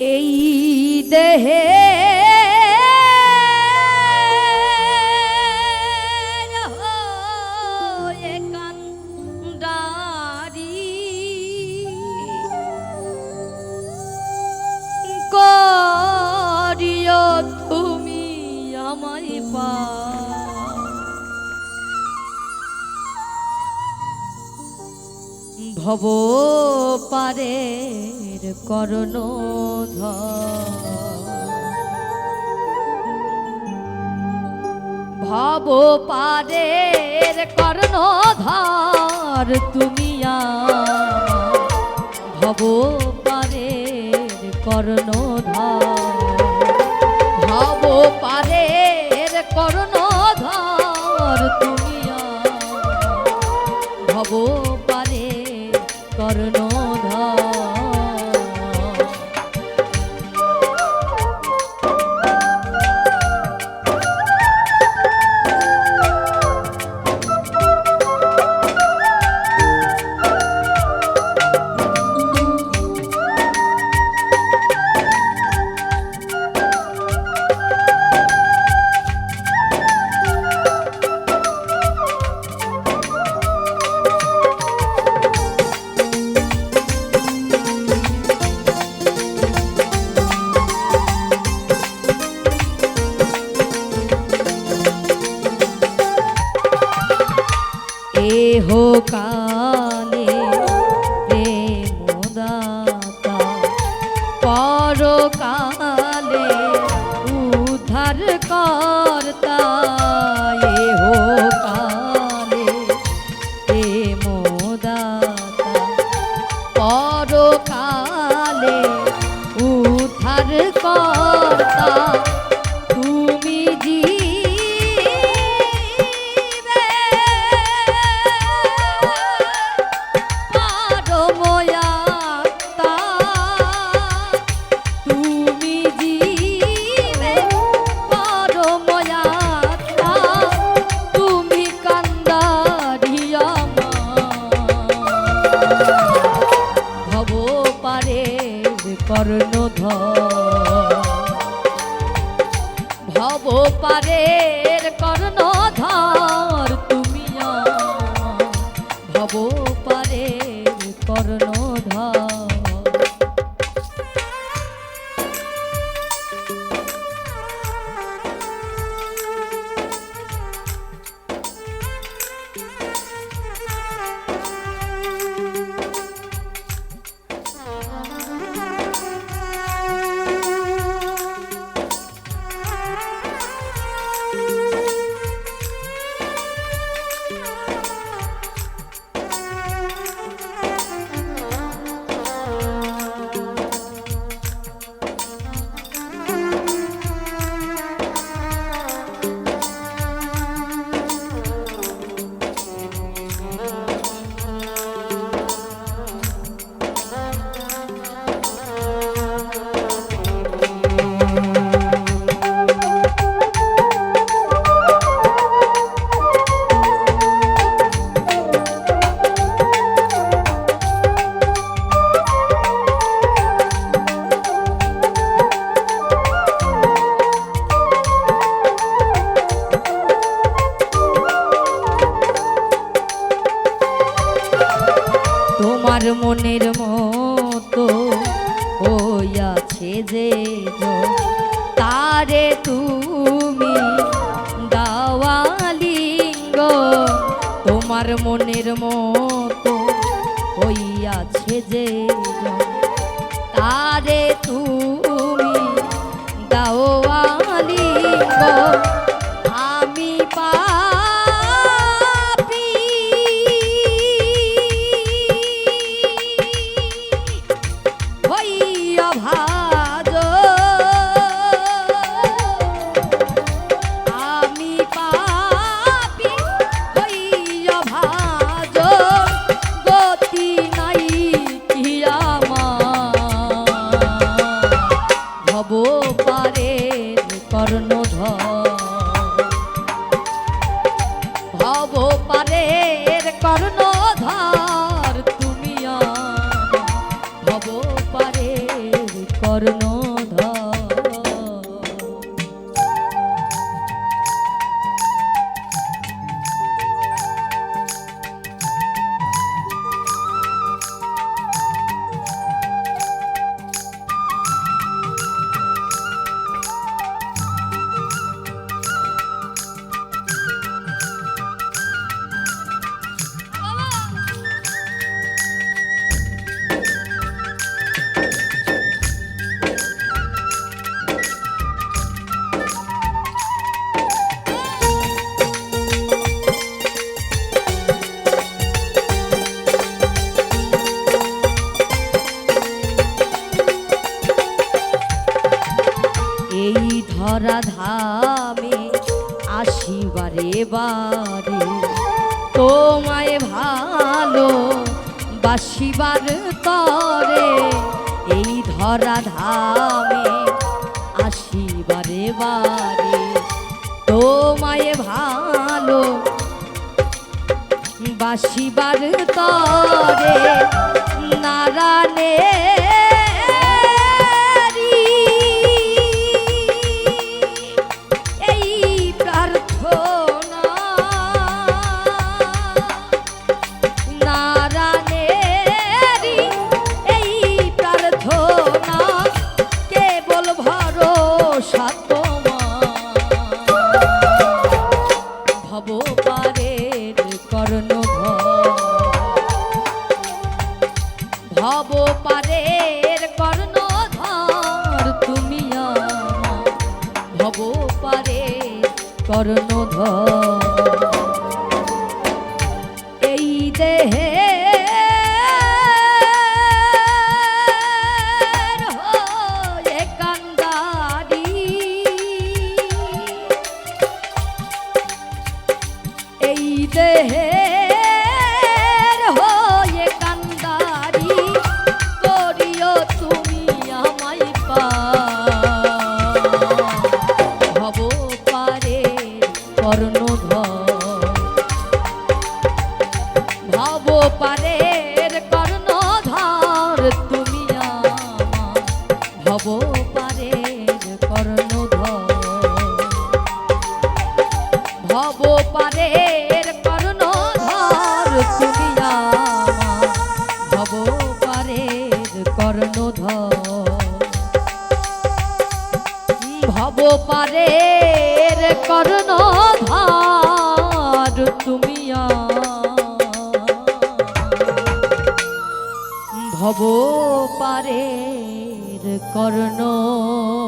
এই দেহে ভব পারের করণ ভব পারের কর্ণ ধর তুমি। ভব পারের কর্ণ ধর ভব পারের কর্ণ ধর তুমি। ভব পারে পরকালে কর্ণধর। ভব পারের মনের মতো হইয়াছে যে জন, তারে তুমি দাওয়ালিঙ্গ তোমার মনের মতো হইয়াছে যে। তারে তুমি আমার ভব পারে কর্ণধর বারে তোমায় ভালো বাসিবার তরে এই ধরা ধামে আসিবারে বারে তোমায় ভালো বাসিবার তরে নারায়ণে কর্ণ এই দেহে হয়ে তুমি ভব পারের কর্ণধর